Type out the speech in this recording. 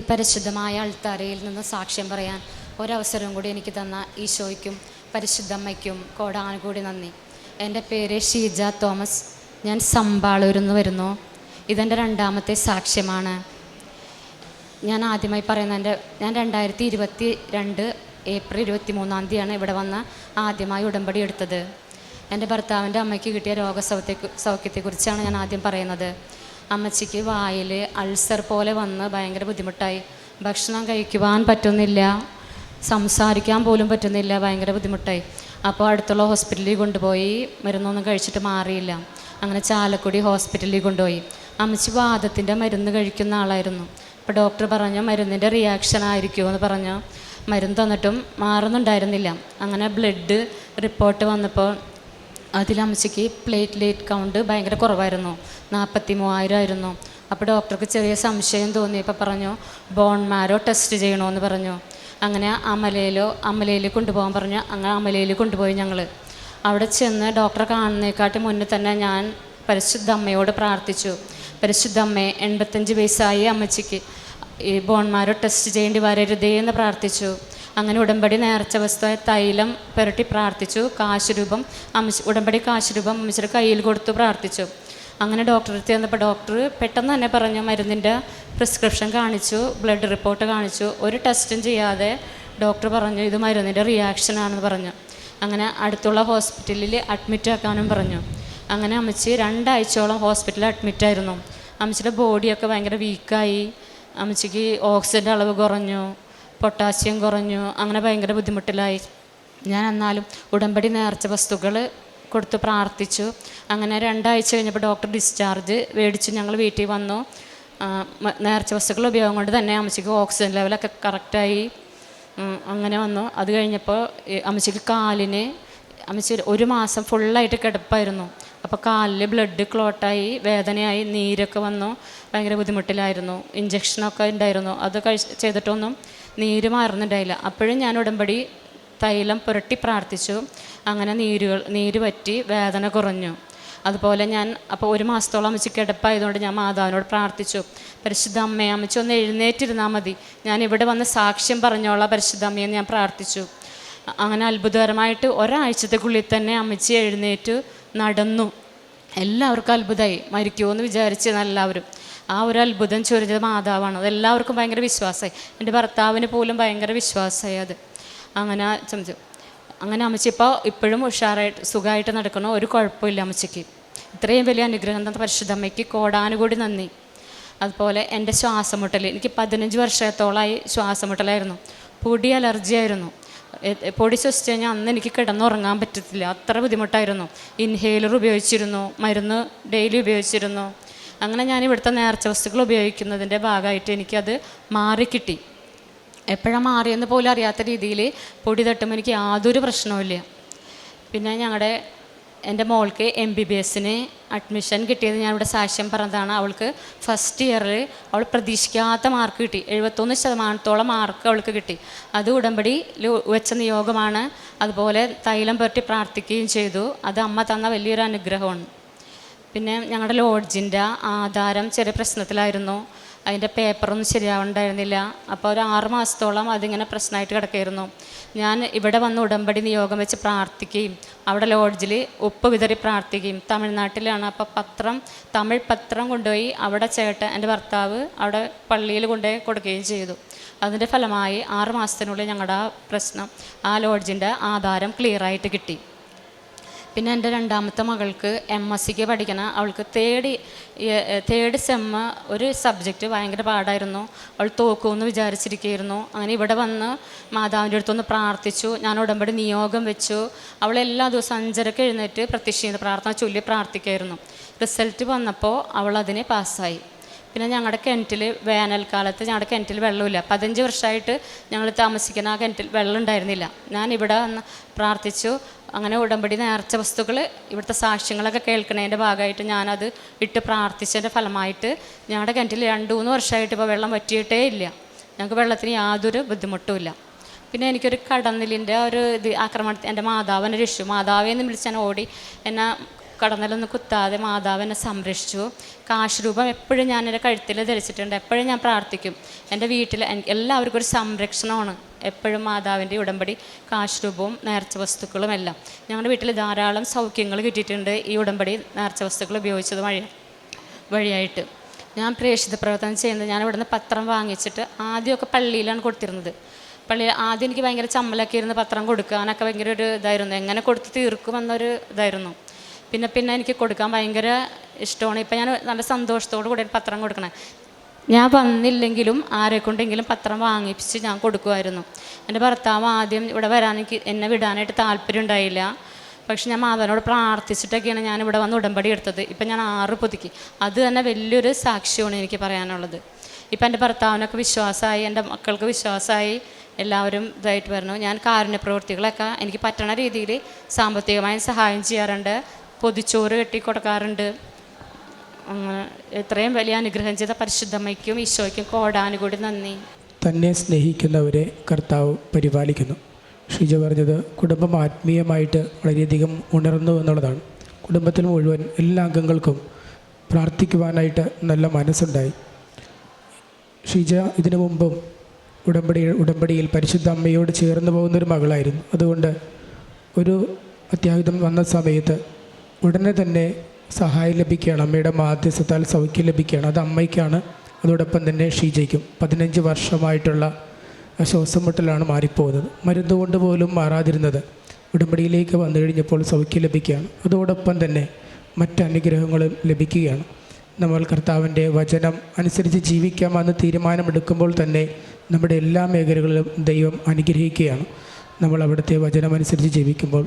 ഈ പരിശുദ്ധമായ അൾത്താരയിൽ നിന്ന് സാക്ഷ്യം പറയാൻ ഒരവസരം കൂടി എനിക്ക് തന്ന ഈശോയ്ക്കും പരിശുദ്ധമ്മയ്ക്കും കോടാനുകൂടി നന്ദി. എന്റെ പേര് ഷീജ തോമസ്. ഞാൻ സമ്പാളൂരിൽ നിന്ന് വരുന്നു. ഇതെന്റെ രണ്ടാമത്തെ സാക്ഷ്യമാണ്. ഞാൻ ആദ്യമായി പറയുന്ന എന്റെ ഞാൻ രണ്ടായിരത്തി ഇരുപത്തി രണ്ട് ഏപ്രിൽ ഇരുപത്തി മൂന്നാം തീയതിയാണ് ഇവിടെ വന്ന് ആദ്യമായി ഉടമ്പടി എടുത്തത്. എന്റെ ഭർത്താവിന്റെ അമ്മയ്ക്ക് കിട്ടിയ രോഗസൗഖ്യത്തെ സൗഖ്യത്തെക്കുറിച്ചാണ് ഞാൻ ആദ്യം പറയുന്നത്. അമ്മച്ചിക്ക് വായിൽ അൾസർ പോലെ വന്ന് ഭയങ്കര ബുദ്ധിമുട്ടായി. ഭക്ഷണം കഴിക്കുവാൻ പറ്റുന്നില്ല. സംസാരിക്കാൻ പോലും പറ്റുന്നില്ല. ഭയങ്കര ബുദ്ധിമുട്ടായി. അപ്പോൾ അടുത്തുള്ള ഹോസ്പിറ്റലിൽ കൊണ്ടുപോയി. മരുന്നൊന്നും കഴിച്ചിട്ട് മാറിയില്ല. അങ്ങനെ ചാലക്കുടി ഹോസ്പിറ്റലിൽ കൊണ്ടുപോയി. അമ്മച്ചി വാദത്തിന്റെ മരുന്ന് കഴിക്കുന്ന ആളായിരുന്നു. അപ്പോൾ ഡോക്ടർ പറഞ്ഞു മരുന്നിന്റെ റിയാക്ഷൻ ആയിരിക്കുമെന്ന് പറഞ്ഞു. മരുന്ന് തന്നിട്ടും മാറുന്നുണ്ടായിരുന്നില്ല. അങ്ങനെ ബ്ലഡ് റിപ്പോർട്ട് വന്നപ്പോൾ അതിൽ അമ്മച്ചിക്ക് പ്ലേറ്റ്ലേറ്റ് കൗണ്ട് ഭയങ്കര കുറവായിരുന്നു. നാൽപ്പത്തി മൂവായിരം ആയിരുന്നു അപ്പോൾ ഡോക്ടർക്ക് ചെറിയ സംശയം തോന്നിയപ്പോൾ പറഞ്ഞു ബോൺ മാരോ ടെസ്റ്റ് ചെയ്യണമെന്ന് പറഞ്ഞു. അങ്ങനെ അമലയിലോ അമലയിൽ കൊണ്ടുപോകാൻ പറഞ്ഞു. അങ്ങനെ അമലയിൽ കൊണ്ടുപോയി ഞങ്ങൾ അവിടെ ചെന്ന് ഡോക്ടറെ കാണുന്നതിനെക്കാട്ടി മുന്നേ തന്നെ ഞാൻ പരിശുദ്ധ അമ്മയോട് പ്രാർത്ഥിച്ചു. പരിശുദ്ധ അമ്മയെ എൺപത്തഞ്ച് വയസ്സായി അമ്മച്ചിക്ക്. ഈ ബോൺമാരോ ടെസ്റ്റ് ചെയ്യേണ്ടി വരരുതേ എന്ന് പ്രാർത്ഥിച്ചു. അങ്ങനെ ഉടമ്പടി നേർച്ച വസ്തുവായ തൈലം പുരട്ടി പ്രാർത്ഥിച്ചു. കാശുരൂപം രൂപം അമ്മച്ചി ഉടമ്പടി കാശുരൂപം അമ്മച്ചിയുടെ കയ്യിൽ കൊടുത്തു പ്രാർത്ഥിച്ചു. അങ്ങനെ ഡോക്ടറെ അടുത്ത് ചെന്നപ്പോൾ ഡോക്ടർ പെട്ടെന്ന് തന്നെ പറഞ്ഞു മരുന്നിന്റെ പ്രിസ്ക്രിപ്ഷൻ കാണിച്ചു ബ്ലഡ് റിപ്പോർട്ട് കാണിച്ചു. ഒരു ടെസ്റ്റും ചെയ്യാതെ ഡോക്ടർ പറഞ്ഞു ഇത് മരുന്നിന്റെ റിയാക്ഷൻ ആണെന്ന് പറഞ്ഞു. അങ്ങനെ അടുത്തുള്ള ഹോസ്പിറ്റലിൽ അഡ്മിറ്റ് ആക്കാനും പറഞ്ഞു. അങ്ങനെ അമ്മച്ചി രണ്ടാഴ്ചയോളം ഹോസ്പിറ്റലിൽ അഡ്മിറ്റ് അഡ്മിറ്റായിരുന്നു അമ്മച്ചിയുടെ ബോഡിയൊക്കെ ഭയങ്കര വീക്കായി അമ്മച്ചിക്ക് ഓക്സിജന്റെ അളവ് കുറഞ്ഞു. പൊട്ടാസ്യം കുറഞ്ഞു അങ്ങനെ ഭയങ്കര ബുദ്ധിമുട്ടിലായി. ഞാൻ എന്നാലും ഉടമ്പടി നേർച്ച വസ്തുക്കൾ കൊടുത്ത് പ്രാർത്ഥിച്ചു. അങ്ങനെ രണ്ടാഴ്ച കഴിഞ്ഞപ്പോൾ ഡോക്ടർ ഡിസ്ചാർജ് മേടിച്ച് ഞങ്ങൾ വീട്ടിൽ വന്നു. നേർച്ച വസ്തുക്കൾ ഉപയോഗം കൊണ്ട് തന്നെ അമ്മച്ചിക്ക് ഓക്സിജൻ ലെവലൊക്കെ കറക്റ്റായി. അങ്ങനെ വന്നു. അത് കഴിഞ്ഞപ്പോൾ അമ്മച്ചിക്ക് കാലിന് അമ്മച്ചി ഒരു മാസം ഫുള്ളായിട്ട് കിടപ്പായിരുന്നു. അപ്പോൾ കാലിൽ ബ്ലഡ് ക്ലോട്ടായി വേദനയായി നീരൊക്കെ വന്നു. ഭയങ്കര ബുദ്ധിമുട്ടിലായിരുന്നു. ഇഞ്ചക്ഷനൊക്കെ ഉണ്ടായിരുന്നു. അത് കഴിച്ച് ചെയ്തിട്ടൊന്നും നീര് മാറുന്നുണ്ടായില്ല. അപ്പോഴും ഞാൻ ഉടമ്പടി തൈലം പുരട്ടി പ്രാർത്ഥിച്ചു. അങ്ങനെ നീരുകൾ നീര് പറ്റി വേദന കുറഞ്ഞു. അതുപോലെ ഞാൻ അപ്പോൾ ഒരു മാസത്തോളം അമ്മച്ചി കിടപ്പായതുകൊണ്ട് ഞാൻ മാതാവിനോട് പ്രാർത്ഥിച്ചു. പരിശുദ്ധ അമ്മയെ അമ്മച്ചി ഒന്ന് എഴുന്നേറ്റിരുന്നാൽ മതി. ഞാൻ ഇവിടെ വന്ന് സാക്ഷ്യം പറഞ്ഞോളാം പരിശുദ്ധ അമ്മയെ ഞാൻ പ്രാർത്ഥിച്ചു. അങ്ങനെ അത്ഭുതകരമായിട്ട് ഒരാഴ്ചത്തേക്കുള്ളിൽ തന്നെ അമ്മച്ചി എഴുന്നേറ്റ്. നടന്നു. എല്ലാവർക്കും അത്ഭുതമായി. മരിക്കുമോ എന്ന് വിചാരിച്ച് എല്ലാവരും. ആ ഒരു അത്ഭുതം ചൊരിഞ്ഞത് മാതാവാണ്. അത് എല്ലാവർക്കും ഭയങ്കര വിശ്വാസമായി. എന്റെ ഭർത്താവിന് പോലും ഭയങ്കര വിശ്വാസമായി അത്. അങ്ങനെ ചമച്ചു. അങ്ങനെ അമ്മച്ചി ഇപ്പോൾ ഇപ്പോഴും ഉഷാറായിട്ട് സുഖമായിട്ട് നടക്കണം ഒരു കുഴപ്പമില്ല അമ്മച്ചിക്ക്. ഇത്രയും വലിയ അനുഗ്രഹം തന്ന പരിശുദ്ധമ്മയ്ക്ക് കോടാനുകൂടി നന്ദി. അതുപോലെ എന്റെ ശ്വാസമുട്ടൽ. എനിക്ക് പതിനഞ്ച് വർഷത്തോളമായി ശ്വാസമുട്ടലായിരുന്നു. പൊടി അലർജി ആയിരുന്നു എ- എ- പൊടി ശ്വസിച്ച് കഴിഞ്ഞാൽ അന്ന് എനിക്ക് കിടന്നുറങ്ങാൻ പറ്റത്തില്ല. അത്ര ബുദ്ധിമുട്ടായിരുന്നു. ഇൻഹേലർ ഉപയോഗിച്ചിരുന്നു മരുന്ന് ഡെയിലി ഉപയോഗിച്ചിരുന്നു. അങ്ങനെ ഞാൻ ഇവിടുത്തെ നേർച്ച വസ്തുക്കൾ ഉപയോഗിക്കുന്നതിന്റെ ഭാഗമായിട്ട് എനിക്കത് മാറിക്കിട്ടി. എപ്പോഴാണ് മാറിയെന്ന് പോലും അറിയാത്ത രീതിയിൽ പൊടി തട്ടുമ്പോൾ എനിക്ക് യാതൊരു പ്രശ്നവുമില്ല. പിന്നെ ഞങ്ങളുടെ എന്റെ മോൾക്ക് എം ബി ബി എസിന് അഡ്മിഷൻ കിട്ടിയത് ഞാൻ ഇവിടെ സാക്ഷ്യം പറഞ്ഞതാണ്. അവൾക്ക് ഫസ്റ്റ് ഇയറിൽ അവൾ പ്രതീക്ഷിക്കാത്ത മാർക്ക് കിട്ടി. എഴുപത്തൊന്ന് ശതമാനത്തോളം മാർക്ക് അവൾക്ക് കിട്ടി. അത് ഉടമ്പടിയിൽ വെച്ച നിയോഗമാണ്. അതുപോലെ തൈലം പുരട്ടി പ്രാർത്ഥിക്കുകയും ചെയ്തു. അത് അമ്മ തന്ന വലിയൊരു അനുഗ്രഹമാണ്. പിന്നെ ഞങ്ങളുടെ ലോഡ്ജിന്റെ ആധാരം ചെറിയ പ്രശ്നത്തിലായിരുന്നു. അതിന്റെ പേപ്പറൊന്നും ശരിയാവുണ്ടായിരുന്നില്ല. അപ്പോൾ ഒരു ആറ് മാസത്തോളം അതിങ്ങനെ പ്രശ്നമായിട്ട് കിടക്കായിരുന്നു. ഞാൻ ഇവിടെ വന്ന് ഉടമ്പടി നിയോഗം വെച്ച് പ്രാർത്ഥിക്കുകയും അവിടെ ലോഡ്ജിൽ ഉപ്പ് വിതറി പ്രാർത്ഥിക്കുകയും തമിഴ്നാട്ടിലാണ്. അപ്പോൾ പത്രം തമിഴ് പത്രം കൊണ്ടുപോയി അവിടെ ചേട്ടൻ എന്റെ ഭർത്താവ് അവിടെ പള്ളിയിൽ കൊണ്ടുപോയി കൊടുക്കുകയും ചെയ്തു. അതിന്റെ ഫലമായി ആറ് മാസത്തിനുള്ളിൽ ഞങ്ങളുടെ ആ പ്രശ്നം ആ ലോഡ്ജിന്റെ ആധാരം ക്ലിയറായിട്ട് കിട്ടി. പിന്നെ എന്റെ രണ്ടാമത്തെ മകൾക്ക് എം എസ് സിക്ക് പഠിക്കണം. അവൾക്ക് തേർഡ് തേർഡ് സെമ്മ ഒരു സബ്ജക്റ്റ് ഭയങ്കര പാടായിരുന്നു. അവൾ തോക്കുമെന്ന് വിചാരിച്ചിരിക്കുകയായിരുന്നു. അങ്ങനെ ഇവിടെ വന്ന് മാതാവിന്റെ അടുത്തൊന്ന് പ്രാർത്ഥിച്ചു. ഞാൻ ഉടമ്പടി നിയോഗം വെച്ചു. അവൾ എല്ലാ ദിവസവും അഞ്ചരക്ക് എഴുന്നേറ്റ് പ്രത്യക്ഷ പ്രാർത്ഥന ചൊല്ലി പ്രാർത്ഥിക്കുമായിരുന്നു റിസൾട്ട് വന്നപ്പോൾ അവൾ അതിനെ പാസ്സായി പിന്നെ ഞങ്ങളുടെ കിണറ്റിൽ വേനൽക്കാലത്ത് ഞങ്ങളുടെ കിണറ്റിൽ വെള്ളമില്ല. പതിനഞ്ച് വർഷമായിട്ട് ഞങ്ങൾ താമസിക്കുന്ന ആ കിണറ്റിൽ വെള്ളം ഉണ്ടായിരുന്നില്ല ഞാൻ ഇവിടെ വന്ന് പ്രാർത്ഥിച്ചു. അങ്ങനെ ഉടമ്പടി നേർച്ച വസ്തുക്കൾ ഇവിടുത്തെ സാക്ഷ്യങ്ങളൊക്കെ കേൾക്കുന്നതിന്റെ ഭാഗമായിട്ട് ഞാനത് ഇട്ട് പ്രാർത്ഥിച്ചതിന്റെ ഫലമായിട്ട് ഞങ്ങളുടെ കിണറ്റിൽ രണ്ട് മൂന്ന് വർഷമായിട്ട് ഇപ്പോൾ വെള്ളം വറ്റിയിട്ടേ ഇല്ല. ഞങ്ങൾക്ക് വെള്ളത്തിന് യാതൊരു ബുദ്ധിമുട്ടുമില്ല പിന്നെ എനിക്കൊരു കടന്നിലിന്റെ ഒരു ഇത് ആക്രമണത്തിൽ എന്റെ മാതാവിനെ രക്ഷിച്ചു മാതാവെന്ന് വിളിച്ച് ഞാൻ ഓടി എന്നെ കടന്നലൊന്നും കുത്താതെ മാതാവ് എന്നെ സംരക്ഷിച്ചു. കാശുരൂപം എപ്പോഴും ഞാൻ എന്റെ കഴുത്തിൽ ധരിച്ചിട്ടുണ്ട്. എപ്പോഴും ഞാൻ പ്രാർത്ഥിക്കും. എന്റെ വീട്ടിൽ എല്ലാവർക്കും ഒരു സംരക്ഷണമാണ്. എപ്പോഴും മാതാവിന്റെ ഉടമ്പടി കാശുരൂപവും നേർച്ച വസ്തുക്കളും എല്ലാം. ഞങ്ങളുടെ വീട്ടിൽ ധാരാളം സൗഖ്യങ്ങൾ കിട്ടിയിട്ടുണ്ട് ഈ ഉടമ്പടി നേർച്ച വസ്തുക്കൾ ഉപയോഗിച്ചത് വഴി വഴിയായിട്ട്. ഞാൻ പ്രേക്ഷിത പ്രവർത്തനം ചെയ്യുന്നത് ഞാൻ ഇവിടുന്ന് പത്രം വാങ്ങിച്ചിട്ട് ആദ്യമൊക്കെ പള്ളിയിലാണ് കൊടുത്തിരുന്നത്. പള്ളിയിൽ ആദ്യം എനിക്ക് ഭയങ്കര ചമ്മലൊക്കെ ഇരുന്ന് പത്രം കൊടുക്കാനൊക്കെ ഭയങ്കര ഒരു ഇതായിരുന്നു. എങ്ങനെ കൊടുത്ത് തീർക്കുമെന്നൊരു ഇതായിരുന്നു. പിന്നെ പിന്നെ എനിക്ക് കൊടുക്കാൻ ഭയങ്കര ഇഷ്ടമാണ്. ഇപ്പം ഞാൻ നല്ല സന്തോഷത്തോടു കൂടി പത്രം കൊടുക്കണേ. ഞാൻ വന്നില്ലെങ്കിലും ആരെ കൊണ്ടെങ്കിലും പത്രം വാങ്ങിപ്പിച്ച് ഞാൻ കൊടുക്കുമായിരുന്നു എന്റെ ഭർത്താവ് ആദ്യം ഇവിടെ വരാൻ എനിക്ക് എന്നെ വിടാനായിട്ട് താല്പര്യം ഉണ്ടായില്ല. പക്ഷെ ഞാൻ മാതാവിനോട് പ്രാർത്ഥിച്ചിട്ടൊക്കെയാണ് ഞാൻ ഇവിടെ വന്ന് ഉടമ്പടി എടുത്തത്. ഇപ്പം ഞാൻ ആറ് പുതുക്കി. അത് തന്നെ വലിയൊരു സാക്ഷ്യമാണ് എനിക്ക് പറയാനുള്ളത്. ഇപ്പം എന്റെ ഭർത്താവിനൊക്കെ വിശ്വാസമായി എന്റെ മക്കൾക്ക് വിശ്വാസമായി എല്ലാവരും ഇതായിട്ട് വരണം. ഞാൻ കാരുണ്യ പ്രവൃത്തികളൊക്കെ എനിക്ക് പറ്റണ രീതിയിൽ സാമ്പത്തികമായി സഹായം ചെയ്യാറുണ്ട്. പൊതിച്ചോറ് കെട്ടി കൊടുക്കാറുണ്ട് അങ്ങനെ എത്രയും വലിയ അനുഗ്രഹം ചെയ്ത പരിശുദ്ധമ്മയ്ക്കും ഈശോയ്ക്കും കോടാനുകൂടി നന്ദി. തന്നെ സ്നേഹിക്കുന്നവരെ കർത്താവ് പരിപാലിക്കുന്നു. ഷിജ പറഞ്ഞത് കുടുംബം ആത്മീയമായിട്ട് വളരെയധികം ഉണർന്നു എന്നുള്ളതാണ്. കുടുംബത്തിൽ മുഴുവൻ എല്ലാ അംഗങ്ങൾക്കും പ്രാർത്ഥിക്കുവാനായിട്ട് നല്ല മനസ്സുണ്ടായി. ഷിജ ഇതിനു മുമ്പും ഉടമ്പടി ഉടമ്പടിയിൽ പരിശുദ്ധ അമ്മയോട് ചേർന്ന് പോകുന്നൊരു മകളായിരുന്നു. അതുകൊണ്ട് ഒരു അത്യാഹിതം വന്ന സമയത്ത് ഉടനെ തന്നെ സഹായം ലഭിക്കുകയാണ്. അമ്മയുടെ മാധ്യസ്ഥത്താൽ സൗഖ്യം ലഭിക്കുകയാണ്. അത് അമ്മയ്ക്കാണ്. അതോടൊപ്പം തന്നെ ഷീജയ്ക്കും പതിനഞ്ച് വർഷമായിട്ടുള്ള ശ്വാസം മുട്ടലാണ് മാറിപ്പോകുന്നത്. മരുന്ന് കൊണ്ട് പോലും മാറാതിരുന്നത് ഉടമ്പടിയിലേക്ക് വന്നു കഴിഞ്ഞപ്പോൾ സൗഖ്യം ലഭിക്കുകയാണ്. അതോടൊപ്പം തന്നെ മറ്റ് അനുഗ്രഹങ്ങളും ലഭിക്കുകയാണ്. നമ്മൾ കർത്താവിന്റെ വചനം അനുസരിച്ച് ജീവിക്കാമെന്ന് തീരുമാനമെടുക്കുമ്പോൾ തന്നെ നമ്മുടെ എല്ലാ മേഖലകളിലും ദൈവം അനുഗ്രഹിക്കുകയാണ്. നമ്മൾ അവിടുത്തെ വചനമനുസരിച്ച് ജീവിക്കുമ്പോൾ